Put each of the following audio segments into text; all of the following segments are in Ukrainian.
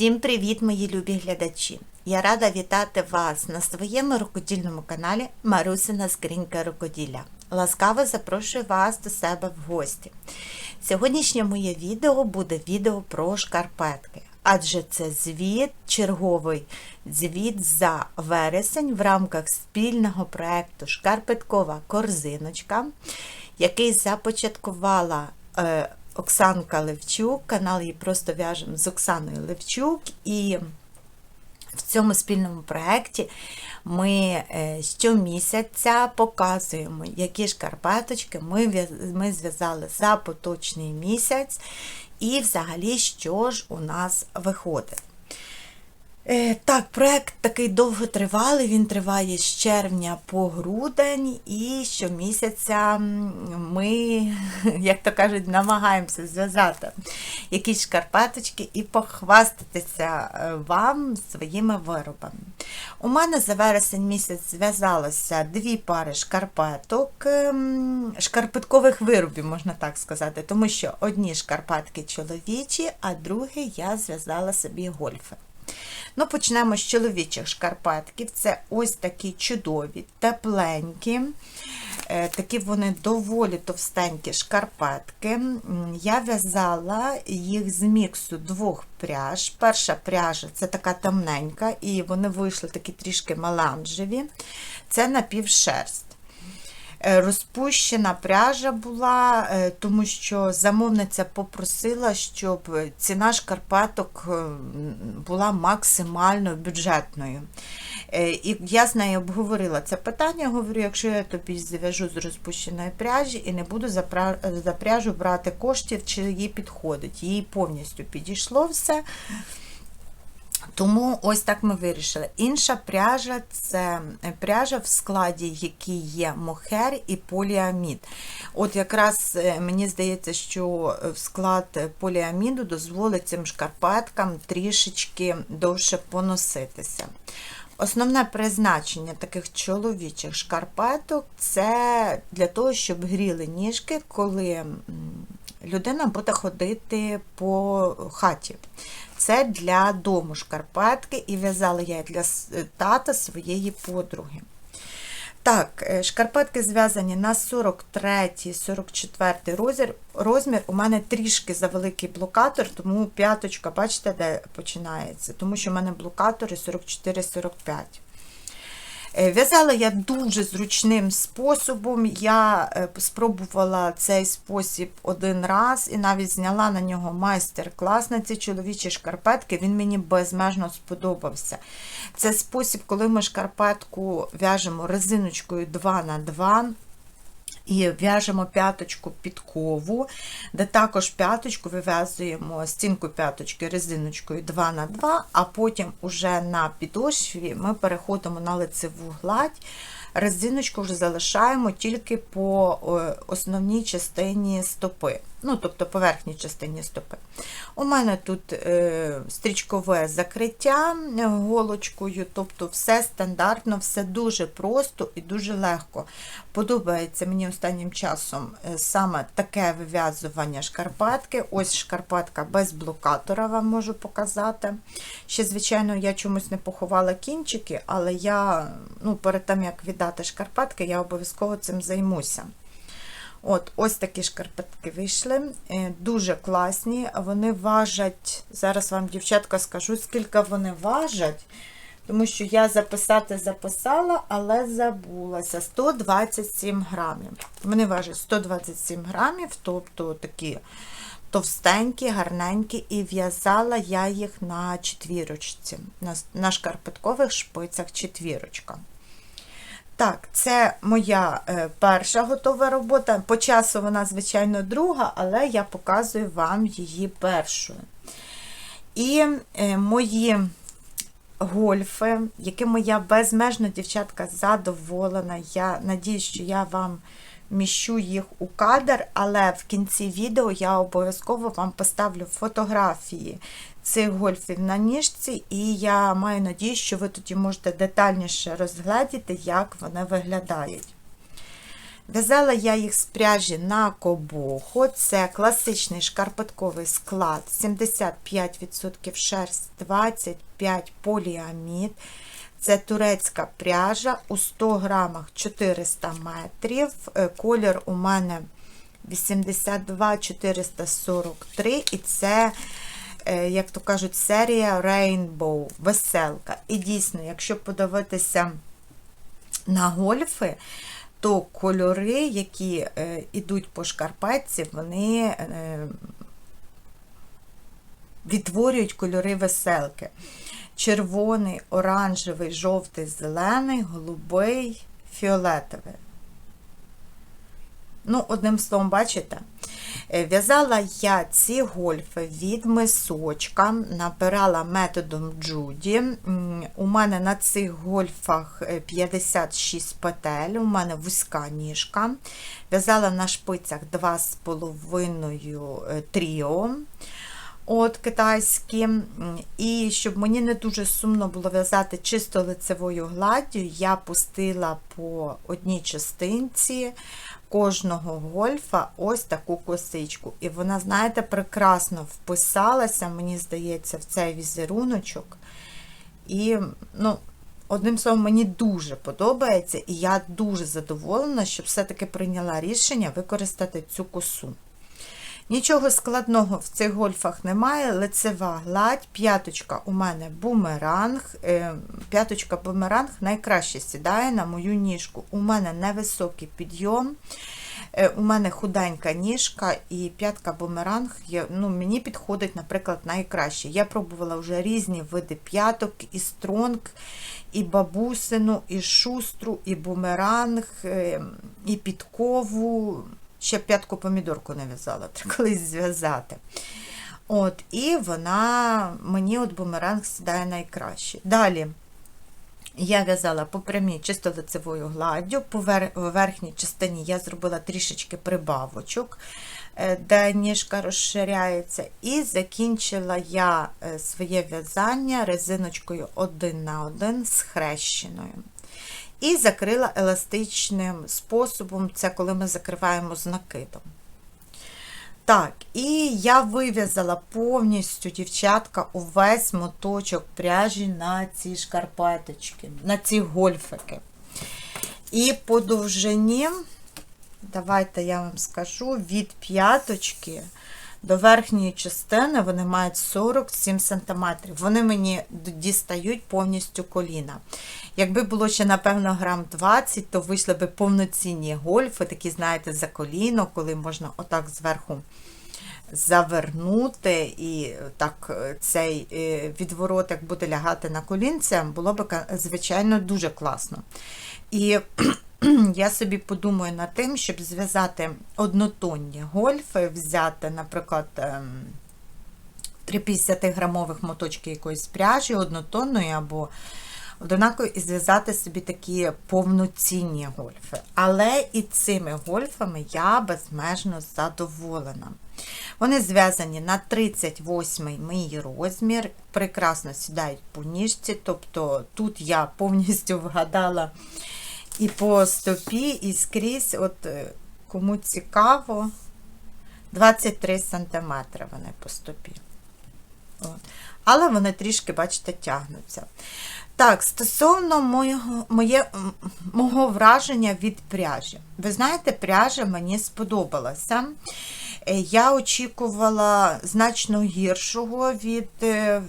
Усім привіт, мої любі глядачі! Я рада вітати вас на своєму рукодільному каналі Марусина Скринька Рукоділля. Ласкаво запрошую вас до себе в гості. Сьогоднішнє моє відео буде відео про шкарпетки, адже це звіт, черговий звіт за вересень в рамках спільного проєкту Шкарпеткова корзиночка, який започаткувала. Оксанка Левчук, канал її просто в'яжемо з Оксаною Левчук. І в цьому спільному проєкті ми е, щомісяця показуємо, які шкарпеточки ми, ми зв'язали за поточний місяць, і взагалі, що ж у нас виходить. Е, Так, проект такий довготривалий, він триває з червня по грудень, і щомісяця ми, як то кажуть, намагаємося зв'язати якісь шкарпеточки і похвастатися е, вам своїми виробами. У мене за вересень місяць зв'язалося дві пари шкарпеток, ем, шкарпеткових виробів, можна так сказати, тому що одні шкарпетки чоловічі, а другі я зв'язала собі гольфи. Ну, почнемо з чоловічих шкарпетків. Це ось такі чудові, тепленькі, е, такі вони доволі товстенькі шкарпетки. Я в'язала їх з міксу двох пряж. Перша пряжа це така темненька, і вони вийшли такі трішки меланжеві. Це напівшерсть. Е, Розпущена пряжа була, е, тому що замовниця попросила, щоб ціна шкарпеток е, була максимально бюджетною. І я з нею обговорила це питання. Говорю, якщо я тобі зв'яжу з розпущеної пряжі і не буду за пряжу брати коштів, чи їй підходить. Їй повністю підійшло все. Тому ось так ми вирішили. Інша пряжа це пряжа, в складі якій є мохер і поліамід. От якраз е, мені здається, що в склад поліаміду дозволить цим шкарпеткам трішечки довше поноситися. Основне призначення таких чоловічих шкарпеток це для того, щоб гріли ніжки, коли людина буде ходити по хаті. Це для дому шкарпетки, і в'язала я для тата своєї подруги. Так, е, шкарпетки зв'язані на 43-44 розмір. розмір. У мене трішки завеликий блокатор, тому п'яточка, бачите, де починається, тому що в мене блокатори 44-45. Е, В'язала я дуже зручним способом. Я е, спробувала цей спосіб один раз і навіть зняла на нього майстер-клас на ці чоловічі шкарпетки. Він мені безмежно сподобався. Це спосіб, коли ми шкарпетку в'яжемо резиночкою 2 на 2 і в'яжемо п'яточку підкову, де також п'яточку вив'язуємо стінку п'яточки резиночкою 2 на 2 а потім уже на підошві ми переходимо на лицеву гладь. Резиночку вже залишаємо тільки по е, основній частині стопи, ну, тобто поверхній частині стопи. У мене тут е, стрічкове закриття е, голочкою, тобто все стандартно, все дуже просто і дуже легко. Подобається мені останнім часом е, саме таке вив'язування шкарпетки. Ось шкарпетка без блокатора вам можу показати. Ще, звичайно, я чомусь не поховала кінчики, але я ну, перед тим, як віддати шкарпетки, я обов'язково цим займуся. От, ось такі шкарпетки вийшли. е, Дуже класні. Вони важать, зараз вам, дівчатка, скажу, скільки вони важать. Тому що я записати записала, але забулася. 127 грамів. Вони важать 127 грамів, тобто такі товстенькі, гарненькі, і в'язала я їх на четвірочці, на, на шкарпеткових шпицях четвірочка. Так, це моя е, перша готова робота. По часу вона, звичайно, друга, але я показую вам її першою. І е, мої гольфи, якими я безмежно, дівчатка, задоволена. Я надію, що я вам міщу їх у кадр, але в кінці відео я обов'язково вам поставлю фотографії цих гольфів на ніжці, і я маю надію, що ви тоді можете детальніше розглядіти, як вони виглядають. В'язала я їх з пряжі на кобоху. Це класичний шкарпетковий склад, 75% шерсть, 25% поліамід. Це турецька пряжа у 100 грамах 400 метрів. Е, Колір у мене 82 443 і це, як то кажуть, серія Rainbow, веселка. І дійсно, якщо подивитися на гольфи, то кольори, які йдуть по шкарпетці, вони е, відтворюють кольори веселки. Червоний, оранжевий, жовтий, зелений, голубий, фіолетовий. Ну, одним словом, бачите, е, в'язала я ці гольфи від мисочка, набирала методом Джуді. У мене на цих гольфах 56 петель, у мене вузька ніжка. В'язала на шпицях 2,5 тріо от китайські. І щоб мені не дуже сумно було в'язати чисто лицевою гладдю, я пустила по одній частинці кожного гольфа ось таку косичку. І вона, знаєте, прекрасно вписалася, мені здається, в цей візеруночок. І, ну, одним словом, мені дуже подобається, і я дуже задоволена, що все-таки прийняла рішення використати цю косу. Нічого складного в цих гольфах немає. Лицева гладь, п'яточка у мене бумеранг. Е, п'яточка бумеранг найкраще сідає на мою ніжку. У мене невисокий підйом. Е, у мене худенька ніжка і п'ятка бумеранг ну, мені підходить, наприклад, найкраще. Я пробувала вже різні види п'яток, і стронг, і бабусину, і шустру, і бумеранг, е, і підкову. Ще п'ятку помідорку не в'язала, треба колись зв'язати. От, І вона мені от бумеранг сідає найкраще. Далі я в'язала по прямій чисто лицевою гладдю, по верхній частині я зробила трішечки прибавочок, е, де ніжка розширяється, і закінчила я е, своє в'язання резиночкою 1 на 1 з хрещеною. І закрила еластичним способом, це коли ми закриваємо з накидом. Так, і я вив'язала повністю, дівчатка, увесь моточок пряжі на ці шкарпеточки, на ці гольфики. І по довжині, давайте я вам скажу, від п'яточки до верхньої частини вони мають 47 см. Вони мені дістають повністю коліна. Якби було ще, напевно, грам 20, то вийшли б повноцінні гольфи, такі, знаєте, за коліно, коли можна отак зверху завернути, і так цей е, відворотик буде лягати на колінце, було б, звичайно, дуже класно. І я собі подумаю над тим, щоб зв'язати однотонні гольфи, взяти, наприклад, 350 ем, грамових моточки якоїсь пряжі, однотонної або однаково і зв'язати собі такі повноцінні гольфи. Але і цими гольфами я безмежно задоволена. Вони зв'язані на 38 мій розмір, прекрасно сідають по ніжці, тобто тут я повністю вгадала і по стопі, і скрізь, от е, кому цікаво, 23 см вони по стопі. Але вони трішки, бачите, тягнуться. Так, стосовно моєго, моє, мого враження від пряжі. Ви знаєте, пряжа мені сподобалася. Е, я очікувала значно гіршого від е,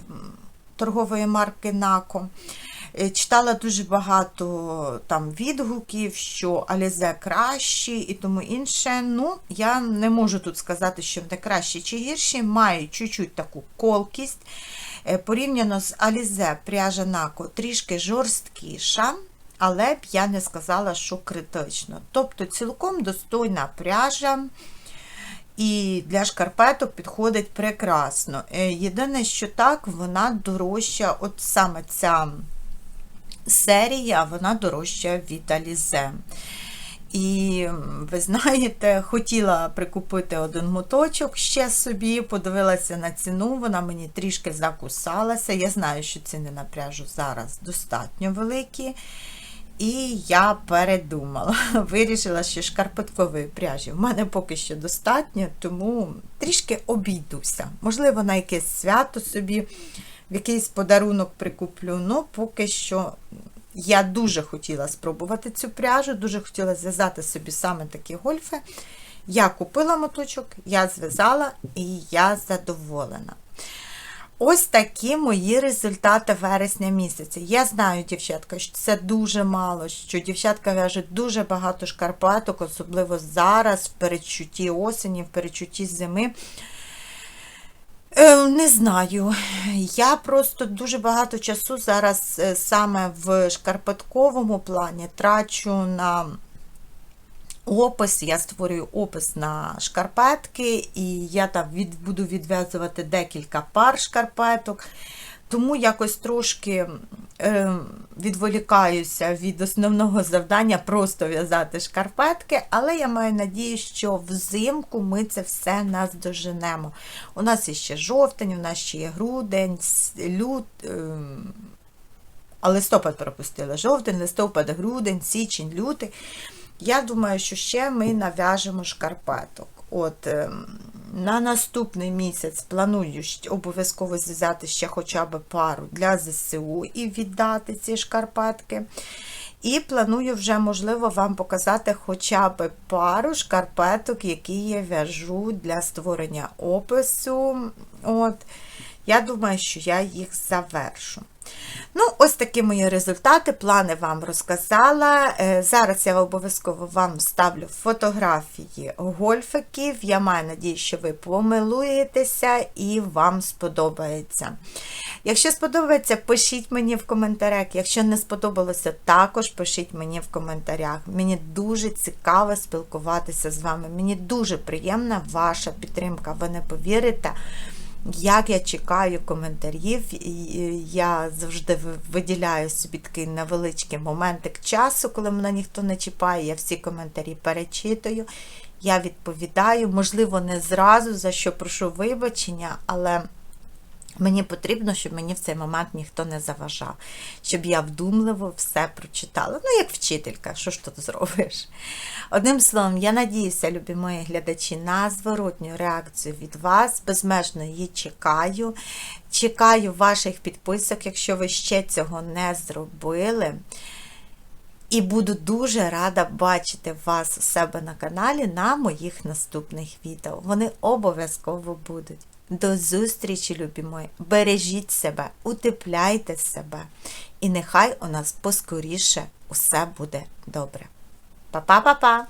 торгової марки Нако. Е, читала дуже багато там відгуків, що Алізе кращі і тому інше. Ну, я не можу тут сказати, що вони кращі чи гірші, мають чуть-чуть таку колкість. Е, порівняно з Алізе пряжа Нако трішки жорсткіша, але б я не сказала, що критично. Тобто цілком достойна пряжа. І для шкарпеток підходить прекрасно. Е, єдине, що так, вона дорожча, от саме ця серія, вона дорожча від Алізе. І, ви знаєте, хотіла прикупити один моточок ще собі, подивилася на ціну, вона мені трішки закусалася. Я знаю, що ціни на пряжу зараз достатньо великі. І я передумала. Вирішила, що шкарпеткової пряжі в мене поки що достатньо, тому трішки обійдуся. Можливо, на якесь свято собі, якийсь подарунок прикуплю. Ну, поки що я дуже хотіла спробувати цю пряжу, дуже хотіла зв'язати собі саме такі гольфи. Я купила моточок, я зв'язала і я задоволена. Ось такі мої результати вересня місяця. Я знаю, дівчатка, що це дуже мало, що дівчатка в'яжуть дуже багато шкарпеток, особливо зараз, в передчутті осені, в передчутті зими. Е, Не знаю. Я просто дуже багато часу зараз е, саме в шкарпетковому плані трачу на опис. Я створюю опис на шкарпетки, і я там від, буду відв'язувати декілька пар шкарпеток. Тому якось трошки е, відволікаюся від основного завдання просто в'язати шкарпетки, але я маю надію, що взимку ми це все наздоженемо. У нас є ще жовтень, у нас ще є грудень, лют. Е, а листопад пропустила. Жовтень, листопад, грудень, січень, лютий. Я думаю, що ще ми нав'яжемо шкарпеток. От ем, на наступний місяць планую обов'язково зв'язати ще хоча б пару для ЗСУ і віддати ці шкарпетки. І планую вже, можливо, вам показати хоча б пару шкарпеток, які я в'яжу для створення опису. От. Я думаю, що я їх завершу. Ну, ось такі мої результати, плани вам розказала. Е, зараз я обов'язково вам ставлю фотографії гольфиків. Я маю надію, що ви помилуєтеся і вам сподобається. Якщо сподобається, пишіть мені в коментарях. Якщо не сподобалося, також пишіть мені в коментарях. Мені дуже цікаво спілкуватися з вами. Мені дуже приємна ваша підтримка. Ви не повірите. Як я чекаю коментарів, я завжди виділяю собі такий невеличкий моментик часу, коли мене ніхто не чіпає, я всі коментарі перечитую, я відповідаю, можливо, не зразу, за що прошу вибачення, але. Мені потрібно, щоб мені в цей момент ніхто не заважав, щоб я вдумливо все прочитала. Ну, як вчителька, що ж тут зробиш? Одним словом, я надіюся, любі мої глядачі, на зворотню реакцію від вас. Безмежно її чекаю. Чекаю ваших підписок, якщо ви ще цього не зробили. І буду дуже рада бачити вас у себе на каналі на моїх наступних відео. Вони обов'язково будуть. До зустрічі, любі мої! Бережіть себе, утепляйте себе, і нехай у нас поскоріше усе буде добре. Па-па-па-па!